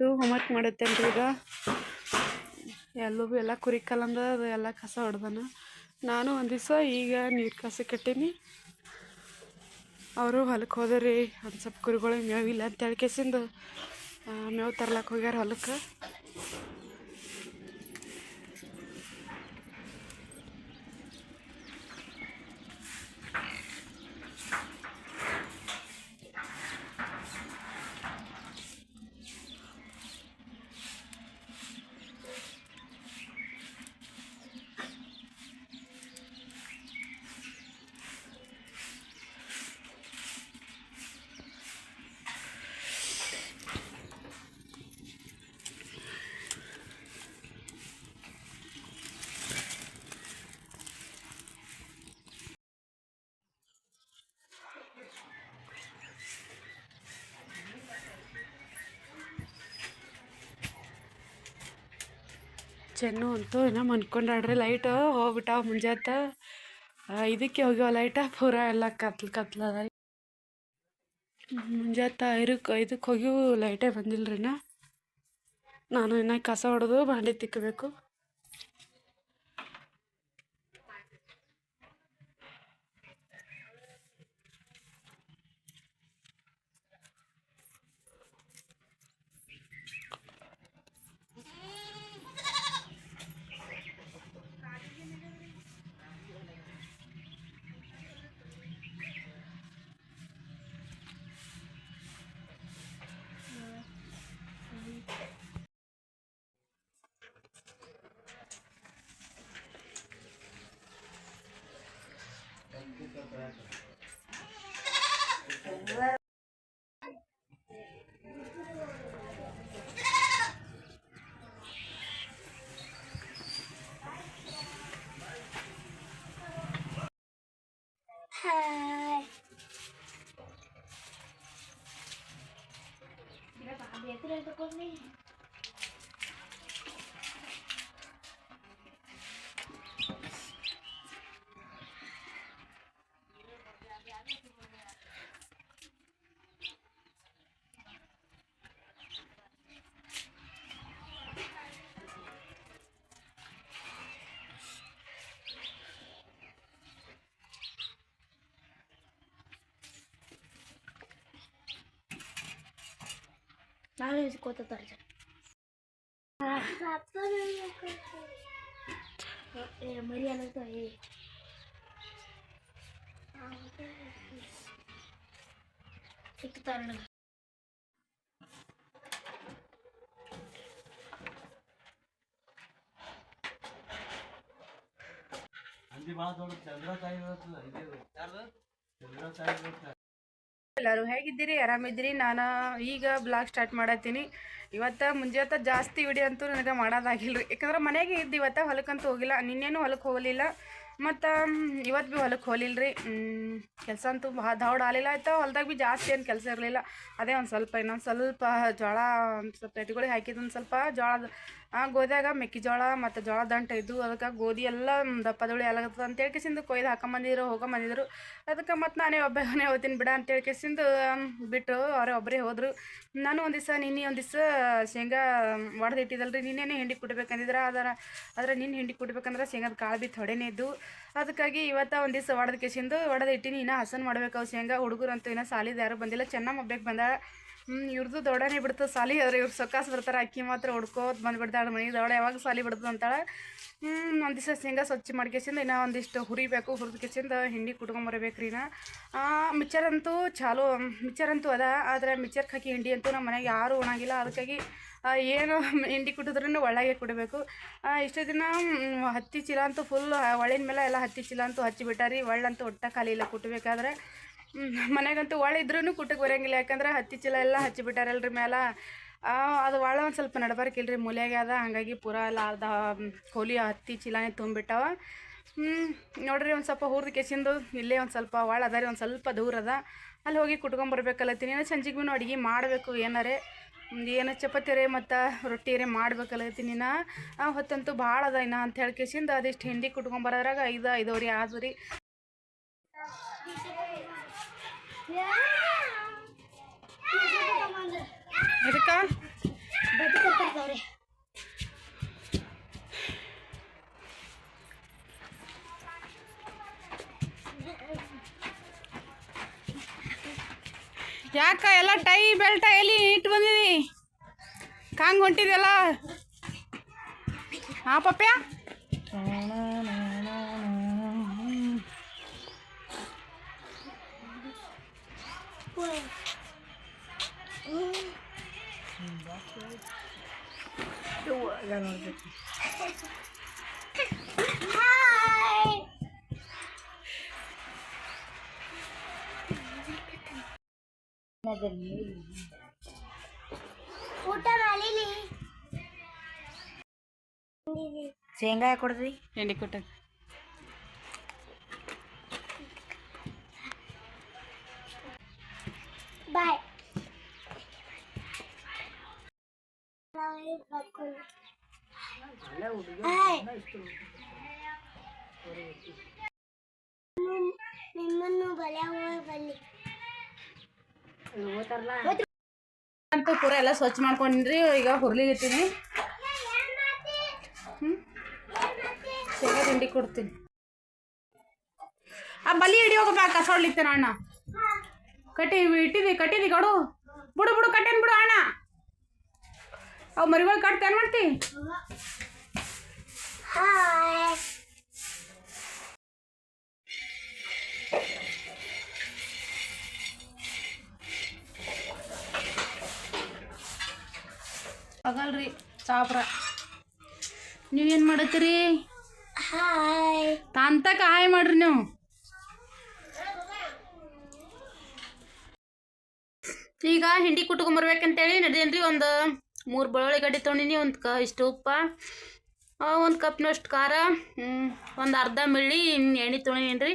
ಇದು ಹೋಮ್ವರ್ಕ್ ಮಾಡತ್ತೇನ್ರಿ ಈಗ. ಎಲ್ಲೂ ಎಲ್ಲ ಕುರಿ ಕಲ್ಲಂದ ಅದು, ಎಲ್ಲ ಕಸ ಹೊಡ್ದಾನ. ನಾನು ಒಂದು ದಿವಸ ಈಗ ನೀರು ಕಸ ಕಟ್ಟೀನಿ. ಅವರು ಹೊಲಕ್ಕೆ ಹೋದ್ರಿ, ಒಂದು ಸ್ವಲ್ಪ ಕುರಿಗಳಿಗೆ ಮೇವಿಲ್ಲ ಅಂತ ಹೇಳ್ಕೇಸಿಂದು ಮೇವು ತರ್ಲಕ್ಕೆ ಹೋಗ್ಯಾರ ಹೊಲಕ್ಕೆ ಚೆನ್ನು ಅಂತೂ ಏನೋ ಮನ್ಕೊಂಡಾಡ್ರಿ ಲೈಟ್ ಹೋಗ್ಬಿಟ್ಟಾವ ಮುಂಜಾತ. ಇದಕ್ಕೆ ಹೋಗ್ಯಾವ ಲೈಟ ಪೂರ ಎಲ್ಲ ಕತ್ಲು ಕತ್ಲದ ಮುಂಜಾತ ಇರಕ್ಕೆ ಇದಕ್ಕೆ ಹೋಗಿವು ಲೈಟೇ ಬಂದಿಲ್ಲ ರೀ ನಾನು ಇನ್ನು ಕಸ ಹೊಡೆದು ಬಾಂಡೆ ತಿಕ್ಕಬೇಕು. ನಾನು ಇಸ್ಕೋತಾರೆ ಮರಿ ಅನ್ನತ್ತ ಏ ಸಿಕ್ತಾರ ಹಂದಿ ಭಾಳ ದೊಡ್ಡ ಚಂದ್ರ ತಾಯಿ ಬರ್ತದ ಇದೇದು ಯಾರ್ದು ಚಂದ್ರ ತಾಯಿ ಬರ್ತದ ಎಲ್ಲರೂ ಹೇಗಿದ್ದೀರಿ? ಆರಾಮಿದ್ದೀರಿ? ನಾನು ಈಗ ಬ್ಲಾಗ್ ಸ್ಟಾರ್ಟ್ ಮಾಡತ್ತೀನಿ. ಇವತ್ತು ಮುಂಜಾತ ಜಾಸ್ತಿ ವಿಡಿಯೋ ಅಂತೂ ನನಗೆ ಮಾಡೋದಾಗಿಲ್ಲ ರೀ ಯಾಕಂದ್ರೆ ಮನೆಗೆ ಇದ್ದು ಇವತ್ತು ಹೊಲಕ್ಕಂತೂ ಹೋಗಿಲ್ಲ. ನಿನ್ನೇನು ಹೊಲಕ್ಕೆ ಹೋಗಲಿಲ್ಲ. ಮತ್ತು ಇವತ್ತು ಭೀ ಹೊಲಕ್ಕೆ ಹೋಗಲಿಲ್ಲ ರೀ ಕೆಲಸ ಅಂತೂ ಭಾಳ ದೌಡ್ ಆಲಿಲ್ಲ ಆಯ್ತು? ಹೊಲ್ದಾಗ ಭೀ ಜಾಸ್ತಿ ಏನು ಕೆಲಸ ಇರಲಿಲ್ಲ. ಅದೇ ಒಂದು ಸ್ವಲ್ಪ ಇನ್ನೊಂದು ಸ್ವಲ್ಪ ಜೋಳ ಸ್ವಲ್ಪ ಎತ್ಗಳಿಗೆ ಹಾಕಿದ್ದು ಒಂದು ಸ್ವಲ್ಪ ಜೋಳದ ಆ ಗೋದ್ಯಾಗ ಮೆಕ್ಕೆಜೋಳ ಮತ್ತು ಜೋಳ ದಂಟ ಇದ್ದು ಅದಕ್ಕೆ ಗೋಧಿ ಎಲ್ಲ ದಪ್ಪದೊಳಿ ಎಲ್ಲಾಗತ್ತದ ಅಂತ ಹೇಳ್ಕೇಸಿಂದು ಕೊಯ್ದು ಹಾಕೊಂಬಂದಿದ್ರು ಹೋಗೊಂಬಂದಿದ್ರು ಅದಕ್ಕೆ ಮತ್ತು ನಾನೇ ಒಬ್ಬನೇ ಹೋಗ್ತೀನಿ ಬಿಡ ಅಂತ ಹೇಳ್ಕೇಸಿಂದು ಬಿಟ್ಟು ಅವರೇ ಒಬ್ಬರೇ ಹೋದರು. ನಾನು ಒಂದು ದಿವಸ, ನಿನ್ನೆ ಒಂದು ದಿವಸ ಶೇಂಗಾ ಒಡೆದು ರೀ ನಿನ್ನೆನೇ ಹಿಂಡಿ ಕುಟ್ಬೇಕಂದಿದ್ರೆ, ಅದರ ಆದರೆ ನಿನ್ನ ಹಿಂಡಿ ಕುಟ್ಬೇಕಂದ್ರೆ ಶೇಂಗಾದ ಕಾಳು ಬಿ ಥೊಡೆನೇ ಇದ್ದು. ಅದಕ್ಕಾಗಿ ಇವತ್ತು ಒಂದು ದಿವಸ ಒಡೆದ ಕೇಸಿಂದು, ಒಡೆದು ಇಟ್ಟಿನಿ. ಇನ್ನೂ ಹಸನ್ ಮಾಡ್ಬೇಕು ಶೇಂಗಾ. ಹುಡುಗರಂತೂ ಇನ್ನೂ ಸಾಲಿದ ಯಾರು ಬಂದಿಲ್ಲ. ಚೆನ್ನಾಗಿ ಒಬ್ಬಕ್ಕೆ ಬಂದಾಳ. ಹ್ಞೂ ಇವ್ರದ್ದು ದೊಡ್ಡನೇ ಬಿಡ್ತದೆ ಸಾಲಿ ಆದ್ರೆ ಇವ್ರು ಸೊಕ್ಕಾಸ್ ಬರ್ತಾರೆ. ಅಕ್ಕಿ ಮಾತ್ರ ಹುಡ್ಕೋತ್ ಬಂದ್ಬಿಡ್ತಾಳೆ ಮನೆ ದೊಡ್ಡ ಯಾವಾಗ ಸಾಲಿ ಬಿಡ್ತದೆ ಅಂತಾಳೆ. ಹ್ಞೂ ಒಂದು ದಿವಸ ಶೇಂಗಾ ಸ್ವಚ್ಛ ಮಾಡ್ಕೇಸಿಂದ ಇನ್ನೂ ಒಂದಿಷ್ಟು ಹುರಿಬೇಕು ಹುರಿದ್ಕೇಸಿಂದ ಹಿಂಡಿ ಕುಟ್ಕೊಂಬರ್ಬೇಕ್ರಿ ನಾ ಮಿಕ್ಚರ್ ಅಂತೂ ಚಾಲು. ಮಿಕ್ಚರ್ ಅಂತೂ ಅದ. ಆದರೆ ಮಿಚ್ಚರ್ ಹಾಕಿ ಹಿಂಡಿ ಅಂತೂ ನಮ್ಮ ಮನೆಗೆ ಯಾರೂ ಉಣಾಗಿಲ್ಲ. ಅದಕ್ಕಾಗಿ ಏನು ಹಿಂಡಿ ಕುಟ್ಟಿದ್ರೂ ಒಳಗೆ ಕುಡಬೇಕು. ಇಷ್ಟು ದಿನ ಹತ್ತಿ ಚೀಲ ಅಂತೂ ಫುಲ್ ಒಳ್ಳಿನ ಮೇಲೆ ಎಲ್ಲ ಹತ್ತಿ ಚೀಲ ಅಂತೂ ಹಚ್ಚಿಬಿಟ್ಟಾರಿ. ಒಳ್ಳಂತೂ ಒಟ್ಟ ಖಾಲಿ ಇಲ್ಲ ಕುಟ್ಟಬೇಕಾದ್ರೆ ಮನೆಗಂತೂ ಒಳ ಇದ್ರೂ ಕುಟ್ಟಕ್ಕೆ ಬರೋಂಗಿಲ್ಲ. ಯಾಕಂದ್ರೆ ಹತ್ತಿ ಚೀಲ ಎಲ್ಲ ಹಚ್ಚಿಬಿಟ್ಟಾರಲ್ರಿ ಮೇಲೆ ಅದು ಒಳ ಒಂದು ಸ್ವಲ್ಪ ನಡಬಾರ್ಕಿಲ್ರಿ ಮೂಲೆಗೆ ಅದ. ಹಾಗಾಗಿ ಪೂರ ಎಲ್ಲ ಅರ್ಧ ಹೋಲಿ ಹತ್ತಿ ಚೀಲನೇ ತುಂಬಿಟ್ಟಾವ. ನೋಡ್ರಿ ಒಂದು ಸ್ವಲ್ಪ ಹುರಿದು ಕೆಸಿಂದು ಇಲ್ಲೇ ಒಂದು ಸ್ವಲ್ಪ ಒಳ ಅದ ರೀ, ಒಂದು ಸ್ವಲ್ಪ ದೂರ ಅದ. ಅಲ್ಲಿ ಹೋಗಿ ಕುಟ್ಕೊಂಬರ್ಬೇಕಲ್ಲತ್ತೀನಿ ಏನೋ ಸಂಜೆಗೆ ಭೀ ಅಡುಗೆ ಮಾಡಬೇಕು ಏನಾರೆ. ಏನು ಚಪಾತಿ ರೀ ಮತ್ತು ರೊಟ್ಟಿ ರೀ ಮಾಡ್ಬೇಕಲ್ಲತ್ತೀನಿ ನಾ ಹೊತ್ತಂತೂ ಭಾಳ ಅದ ಇನ್ನ ಅಂತ ಹೇಳಿ ಕೇಸಿಂದ ಅದಿಷ್ಟು ಹಿಂಡಿ ಕುಟ್ಕೊಂಬರೋದ್ರಾಗ ಐದು, ಐದವ್ರಿ ಅದಕ್ಕ ಯಾಕ ಎಲ್ಲ ಟೈ ಬೆಲ್ಟ ಎಲ್ಲಿ ಇಟ್ಟು ಬಂದಿದಿ? ಕಾಂಗ್ ಹೊಂಟಿದೆಲ್ಲ ಹಾ ಪಪ್ಪ್ಯ? ಪಪ್ಯ ಊಟ ಮಾಡಿಲಿ ಶೇಂಗಾ ಯಾಕೆ ಕೊಡ್ರಿ ಎಣ್ಣೆ ಕೊಟ್ಟ ಬಾಯ್ ನಿಮ್ಮನ್ನು ಪೂರ ಎಲ್ಲ ಸ್ವಚ್ಛ ಮಾಡ್ಕೊಂಡ್ರಿ ಈಗ ಹುರ್ಲಿಗಿತ್ತೀನಿ ಹ್ಞೂ ಶೇಂಗಾ ತಿಂಡಿ ಕೊಡ್ತೀನಿ. ಆ, ಬಲಿ ಹಿಡಿ ಹೋಗಪ್ಪ ಕಸ ಹೊಡ್ಲಿಕ್ತೇನೆ ಅಣ್ಣ ಕಟ್ಟಿ, ಇಟ್ಟಿದಿ, ಕಟ್ಟಿದಿ ಕಡು. ಬಿಡು ಬಿಡು, ಕಟ್ಟೇನ್ ಬಿಡು ಅಣ್ಣ. ಅವು ಮರಿಗಳು ಕಟ್ತ ಏನು ಮಾಡ್ತಿ? ಆಗಲ್ರಿ, ಸಾಬ್ರ. ನೀವೇನು ಮಾಡತ್ತೀರಿ? ಹಾಯ್ ತಾಂತಕ ಹಾಯ್ ಮಾಡ್ರಿ ನೀವು. ಈಗ ಹಿಂಡಿ ಕುಟ್ಕೊಂಬರ್ಬೇಕಂತೇಳಿ ನಡೆದೇನ್ರಿ ಒಂದು ಮೂರು ಬೆಳ್ಳುಳ್ಳಿ ಗಡ್ಡೆ ತೊಗೊಂಡಿನಿ, ಒಂದು ಕ ಇಷ್ಟು ಉಪ್ಪ ಒಂದು ಕಪ್ನಷ್ಟು ಖಾರ ಒಂದು ಅರ್ಧ ಮಿಳ್ಳಿ ಎಣ್ಣೆ ತೊಗೊಂಡಿನಿ ರೀ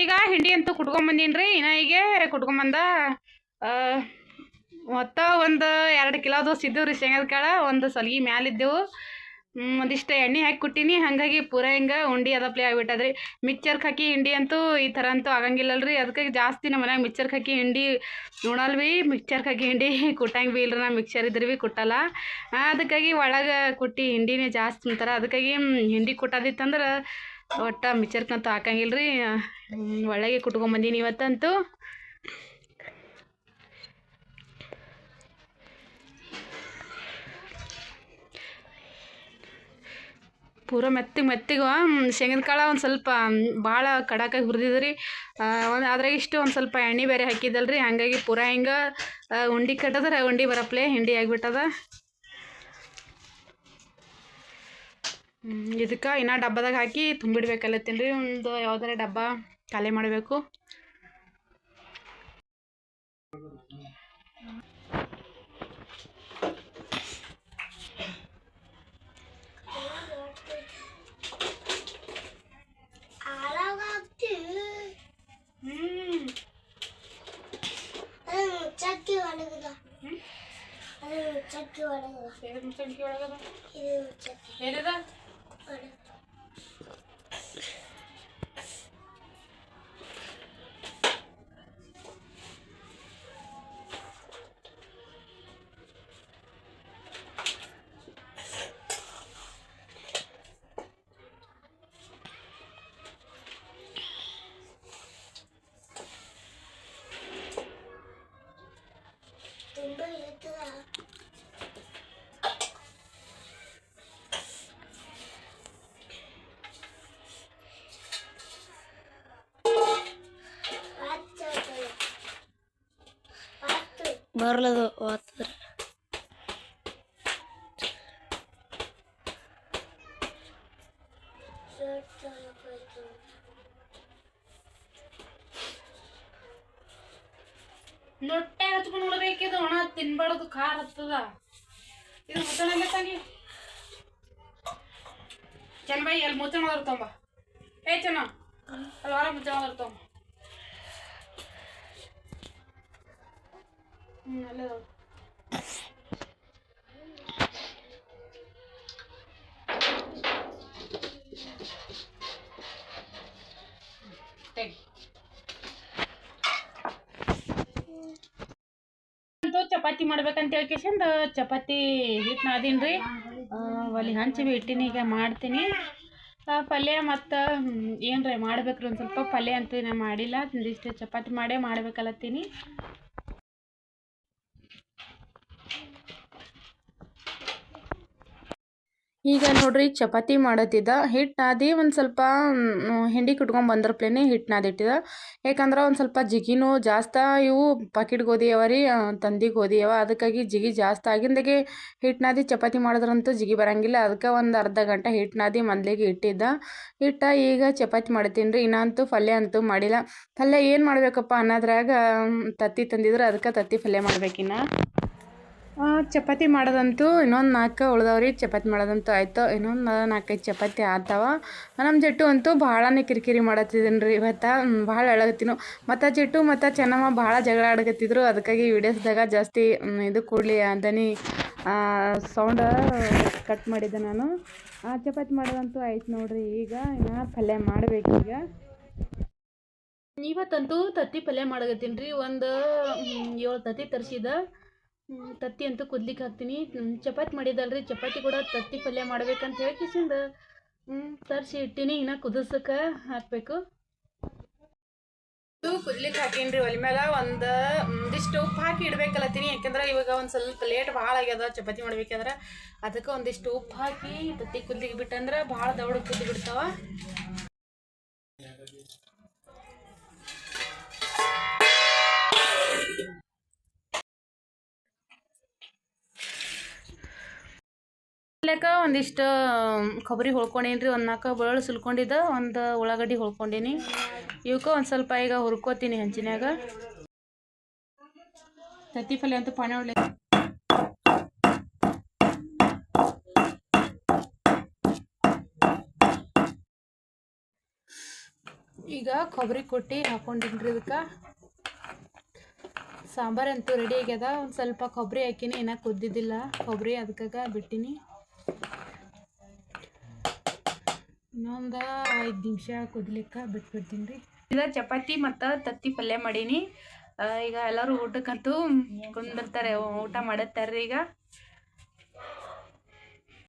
ಈಗ ಹಿಂಡಿ ಅಂತೂ ಕುಟ್ಕೊಂಬಂದೀನಿ ರೀ ಇನ್ನ ಈಗ ಕುಟ್ಕೊಂಬಂದ ಮೊತ್ತ ಒಂದು ಎರಡು ಕಿಲೋ ದೋಸೆ ಇದ್ದೇವೆ ರೀ ಶೇಂಗದ ಕಾಳು, ಒಂದು ಸಲ್ಗಿ ಮ್ಯಾಲಿದ್ದೆವು ಒಂದಿಷ್ಟು ಎಣ್ಣೆ ಹಾಕಿ ಕೊಟ್ಟಿನಿ, ಹಾಗಾಗಿ ಪೂರ ಹಿಂಗೆ ಉಂಡಿ ಅದಪ್ಲೆ ಆಗಿಬಿಟ್ಟದ್ರಿ. ಮಿಕ್ಚರ್ಗೆ ಹಾಕಿ ಹಿಂಡಿ ಅಂತೂ ಈ ಥರ ಅಂತೂ ಆಗಂಗಿಲ್ಲಲ್ರಿ ಅದಕ್ಕೆ ಜಾಸ್ತಿ ನಮ್ಮ ಮನ್ಯಾಗ ಮಿಕ್ಚರ್ಗೆ ಹಾಕಿ ಹಿಂಡಿ ಉಣಲ್ ಭೀ ಮಿಕ್ಚರ್ಗೆ ಹಾಕಿ ಹಿಂಡಿ ಕುಟ್ಟಂಗೆ ಭೀ ರೀ ನಾ ಮಿಕ್ಚರ್ ಇದ್ರೆ ಭೀ ಕುಟ್ಟಲ್ಲ. ಅದಕ್ಕಾಗಿ ಒಳಗೆ ಕುಟ್ಟಿ ಹಿಂಡಿನೇ ಜಾಸ್ತಿ ತಿಂತಾರೆ ಅದಕ್ಕಾಗಿ ಹಿಂಡಿ ಕುಟ್ಟೋದಿತ್ತಂದ್ರೆ ಒಟ್ಟು ಮಿಕ್ಚರ್ಕಂತೂ ಹಾಕಂಗಿಲ್ಲ ರೀ ಒಳಗೆ ಕುಟ್ಕೊಂಬಂದೀನಿ ಇವತ್ತಂತೂ. ಪೂರ ಮೆತ್ತಿಗೆ ಮೆತ್ತಿಗೆ ಶೇಂಗದ ಕಾಳು ಒಂದು ಸ್ವಲ್ಪ ಭಾಳ ಕಡಾಕಾಗಿ ಹುರಿದಿದ್ರಿ ಒಂದು ಅದ್ರಾಗ ಇಷ್ಟು ಒಂದು ಸ್ವಲ್ಪ ಎಣ್ಣೆ ಬೇರೆ ಹಾಕಿದ್ದಲ್ರಿ. ಹಾಗಾಗಿ ಪೂರ ಹಿಂಗೆ ಉಂಡಿ ಕಟ್ಟದ್ರೆ ಉಂಡೆ ಬರಪ್ಲೆ, ಹಿಂಡಿ ಆಗಿಬಿಟ್ಟದ. ಇದಕ್ಕೆ ಇನ್ನೂ ಡಬ್ಬದಾಗ ಹಾಕಿ ತುಂಬಿಡ್ಬೇಕಲ್ಲತ್ತೀನಿ ರೀ ಒಂದು ಯಾವ್ದಾರ ಡಬ್ಬ ಖಾಲಿ ಮಾಡಬೇಕು. ಅದು ಚಕ್ಕಿ ಒಣಗದ ಇದು ಬರಲದು ಓದ್ತಾರೆ ನೊಟ್ಟೆ ಹಚ್ಕೊಂಡು ಉಳ್ಬೇಕಿದು ಒಣ ತಿನ್ಬಾರ್ದು, ಖಾರ ಹತ್ತದ. ಇದು ಮುಚ್ಚಣ ತಂಗಿ. ಚೆನ್ನ ಬಾಯಿ ಅಲ್ಲಿ ಮುಚ್ಚಣ ಏ ಚೆನ್ನ, ಅಲ್ಲಿ ಹೊರ ಮುಚ್ಚಣ ಅದ್ರ ಚಪಾತಿ ಮಾಡ್ಬೇಕಂತ ಹೇಳ್ಕೇಶಂದು ಚಪಾತಿ ಹಿಟ್ಟು ಮಾಡಿದೀನಿ ರೀ ಒಲಿ ಹಂಚಿ ಬಿಟ್ಟಿನಿ ಈಗ ಮಾಡ್ತೀನಿ. ಪಲ್ಯ ಮತ್ತು ಏನ್ರಿ ಮಾಡ್ಬೇಕ್ರಿ ಒಂದು ಸ್ವಲ್ಪ. ಪಲ್ಯ ಅಂತ ನಾ ಮಾಡಿಲ್ಲ. ಒಂದಿಷ್ಟು ಚಪಾತಿ ಮಾಡೇ ಮಾಡ್ಬೇಕಲ್ಲತ್ತೀನಿ ಈಗ ನೋಡ್ರಿ ಚಪಾತಿ ಮಾಡತ್ತಿದ್ದ. ಹಿಟ್ಟು ನಾದಿ ಒಂದು ಸ್ವಲ್ಪ ಹಿಂಡಿ ಕುಟ್ಕೊಂಡು ಬಂದ್ರಪ್ಲೇನೆ ಹಿಟ್ಟು ನಾದಿಟ್ಟಿದ ಯಾಕಂದ್ರೆ ಒಂದು ಸ್ವಲ್ಪ ಜಿಗಿನೂ ಜಾಸ್ತಿ ಇವು ಪಾಕಿಟ್ ಗೋಧಿ ಅವ ರೀ ತಂದಿ ಗೋಧಿ ಅವ. ಅದಕ್ಕಾಗಿ ಜಿಗಿ ಜಾಸ್ತಿ ಆಗಿಂದಾಗೆ ಹಿಟ್ಟು ನಾದಿ ಚಪಾತಿ ಮಾಡಿದ್ರಂತೂ ಜಿಗಿ ಬರಂಗಿಲ್ಲ. ಅದಕ್ಕೆ ಒಂದು ಅರ್ಧ ಗಂಟೆ ಹಿಟ್ಟು ನಾದಿ ಮೊದಲಿಗೆ ಇಟ್ಟಿದ್ದ. ಹಿಟ್ಟ ಈಗ ಚಪಾತಿ ಮಾಡ್ತೀನಿ ರೀ. ಇನ್ನಂತೂ ಪಲ್ಯ ಅಂತೂ ಮಾಡಿಲ್ಲ. ಪಲ್ಯ ಏನು ಮಾಡಬೇಕಪ್ಪ ಅನ್ನೋದ್ರಾಗ ತತ್ತಿ ತಂದಿದ್ರೆ ಅದಕ್ಕೆ ತತ್ತಿ ಪಲ್ಯ ಮಾಡ್ಬೇಕಿನ್ನ. ಚಪಾತಿ ಮಾಡೋದಂತೂ ಇನ್ನೊಂದು ನಾಲ್ಕು ಉಳ್ದವ್ರಿ. ಚಪಾತಿ ಮಾಡೋದಂತೂ ಆಯಿತು. ಇನ್ನೊಂದು ನಾಲ್ಕೈದು ಚಪಾತಿ ಆತವ. ನಮ್ಮ ಜಟ್ಟು ಅಂತೂ ಭಾಳನೇ ಕಿರಿಕಿರಿ ಮಾಡತ್ತಿದ್ದೀನಿ ರೀ ಇವತ್ತು ಭಾಳ ಅಳಗತ್ತೀನು. ಮತ್ತು ಜಟ್ಟು ಮತ್ತು ಚೆನ್ನಮ್ಮ ಭಾಳ ಜಗಳ ಆಡಕತ್ತಿದ್ರು. ಅದಕ್ಕಾಗಿ ವಿಡಿಯೋಸ್ದಾಗ ಜಾಸ್ತಿ ಇದು ಕೂಡಲಿ ದನಿ ಸೌಂಡ ಕಟ್ ಮಾಡಿದ್ದೆ ನಾನು. ಆ, ಚಪಾತಿ ಮಾಡೋದಂತೂ ಆಯ್ತು ನೋಡಿರಿ. ಈಗ ಇನ್ನು ಪಲ್ಯ ಮಾಡಬೇಕೀಗ ಇವತ್ತಂತೂ ತತ್ತಿ ಪಲ್ಯ ಮಾಡಕತ್ತೀನಿ ರೀ ಒಂದು ಏಳು ತತ್ತಿ ತರಿಸಿದ. ತತ್ತಿ ಅಂತೂ ಕುದ್ಲಿಕ್ಕೆ ಹಾಕ್ತೀನಿ. ಚಪಾತಿ ಮಾಡಿದಲ್ರಿ ಚಪಾತಿ ಕೂಡ ತತ್ತಿ ಪಲ್ಯ ಮಾಡ್ಬೇಕಂತ ಹೇಳಿ ಕಿಸಿಂದ ತರಿಸಿ ಇಟ್ಟಿನಿ, ಇನ್ನು ಕುದಿಸಕ್ಕೆ ಹಾಕಬೇಕು. ಕುದ್ಲಿಕ್ಕೆ ಹಾಕೀನಿ ಒಲೆ ಮ್ಯಾಗ ಒಂದು ಒಂದಿಷ್ಟು ಉಪ್ಪು ಹಾಕಿ ಇಡ್ಬೇಕಲ್ಲತ್ತೀನಿ ಯಾಕಂದ್ರೆ ಇವಾಗ ಒಂದು ಸ್ವಲ್ಪ ಲೇಟ್ ಭಾಳ ಆಗ್ಯದ ಚಪಾತಿ ಮಾಡ್ಬೇಕಂದ್ರೆ. ಅದಕ್ಕೆ ಒಂದಿಷ್ಟು ಉಪ್ಪು ಹಾಕಿ ತತ್ತಿ ಕುದ್ಲಿಕ್ಕೆ ಬಿಟ್ಟಂದ್ರೆ ಭಾಳ ದೌಡ ಕುದ್ದು ಬಿಡ್ತಾವ. ಲೆಕ್ಕ ಒಂದಿಷ್ಟು ಕೊಬ್ಬರಿ ಹೊಳ್ಕೊಂಡೀನಿ ರೀ ಒಂದು ನಾಲ್ಕು ಬೆಳ್ಳುಳ್ಳಿ ಸುಲ್ಕೊಂಡಿದ್ದ, ಒಂದು ಉಳ್ಳಾಗಡ್ಡಿ ಹೊಳ್ಕೊಂಡೀನಿ. ಇವಕ್ಕೆ ಒಂದು ಸ್ವಲ್ಪ ಈಗ ಹುರ್ಕೋತೀನಿ ಹೆಂಚಿನಾಗ ತತ್ತಿ ಪಲ್ಯ ಅಂತೂ ಪಾಣೆ ಒಳ್ಳೆ ಈಗ ಕೊಬ್ಬರಿ ಕೊಟ್ಟು ಹಾಕೊಂಡಿನಿ ರೀ ಇದಕ್ಕೆ. ಸಾಂಬಾರು ಅಂತೂ ರೆಡಿ ಆಗ್ಯದ. ಒಂದು ಸ್ವಲ್ಪ ಕೊಬ್ಬರಿ ಹಾಕಿನಿ, ಇನ್ನೂ ಕುದ್ದಿದ್ದಿಲ್ಲ. ಕೊಬ್ಬರಿ ಅದಕ್ಕಾಗ ಬಿಟ್ಟಿನಿ. ಇನ್ನೊಂದು ಐದು ನಿಮಿಷ ಕುದ್ಲಿಕ್ಕೆ ಬಿಟ್ಬಿಡ್ತೀನಿ ರೀ. ಈಗ ಚಪಾತಿ ಮತ್ತು ತತ್ತಿ ಪಲ್ಯ ಮಾಡೀನಿ. ಈಗ ಎಲ್ಲರೂ ಊಟಕ್ಕಂತೂ ಕುಂದಿರ್ತಾರೆ, ಊಟ ಮಾಡುತ್ತಾರೆ ಈಗ.